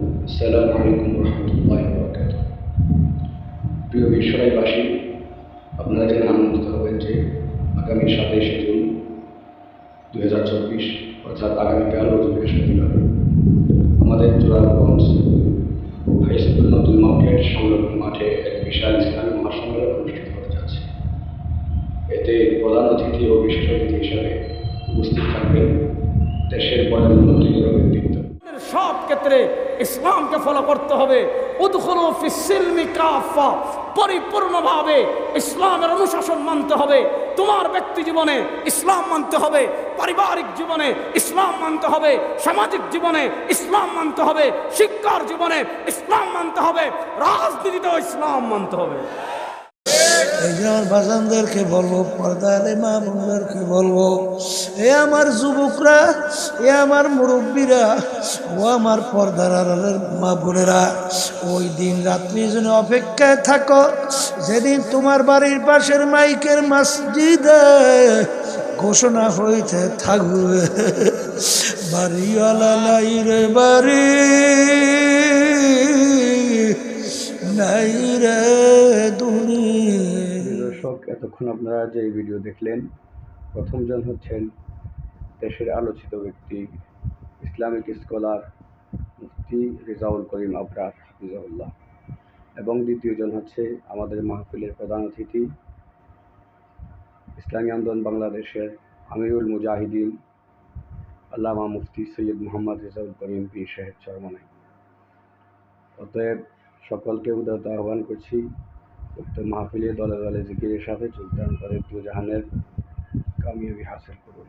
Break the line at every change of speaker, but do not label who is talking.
আসসালামু আলাইকুম রহমতুল্লাহ বরকাত প্রিয় বিশ্বরাইবাসী আপনারা জেনে আনন্দিত হবেন যে আগামী সাতাইশে জুন দুই হাজার চব্বিশ, অর্থাৎ আগামীকাল রোজ বৃহস্পতিবার, আমাদের জোরারগঞ্জ হাই নতুন মার্কেট সংলগ্ন মাঠে এক বিশাল ইসলামী মহাসম্মেলন অনুষ্ঠিত হতে যাচ্ছে। এতে প্রধান অতিথি ও বিশেষ অতিথি হিসাবে উপস্থিত থাকবেন দেশের প্রধানমন্ত্রী ব্যক্তিত্ব।
সব ক্ষেত্রে ইসলামকে ফলো করতে হবে। পরিপূর্ণভাবে ইসলামের অনুশাসন মানতে হবে। তোমার ব্যক্তি জীবনে ইসলাম মানতে হবে। পারিবারিক জীবনে ইসলাম মানতে হবে। সামাজিক জীবনে ইসলাম মানতে হবে। শিক্ষার জীবনে ইসলাম মানতে হবে। রাজনীতিতেও ইসলাম মানতে হবে।
এই যে আমার বাজানদেরকে বলব পর্দালে মা বোনদেরকে বলব এ আমার যুবকরা, এ আমার মুরব্বীরা, ও আমার পর্দার মা বোনেরা, ওই দিন রাত্রি যেন অপেক্ষায় থাকো। যেদিন তোমার বাড়ির পাশের মাইকের মসজিদে ঘোষণা হইতে থাকবে। বাড়িওয়ালা নাই রে বাড়ি, নাই রে দুনিয়া
দর্শক, এতক্ষণ আপনারা যে ভিডিও দেখলেন প্রথমজন হচ্ছেন দেশের আলোচিত ব্যক্তি, ইসলামিক স্কলার মুফতি রেজাউল করিম আবরার হাফিজাউল্লাহ এবং দ্বিতীয়জন হচ্ছে আমাদের মাহফিলের প্রধান অতিথি, ইসলামী আন্দোলন বাংলাদেশের আমিরুল মুজাহিদিন, আল্লামা মুফতি সৈয়দ মোহাম্মদ রেজাউল করিম পীর সাহেব চরমনাই অতএব সকলকে উদারত আহ্বান করছি, উক্ত মাহফিলে দলে দলে জিকিরের সাথে যোগদান করে দুজাহানের কামিয়াবি হাসিল করুন।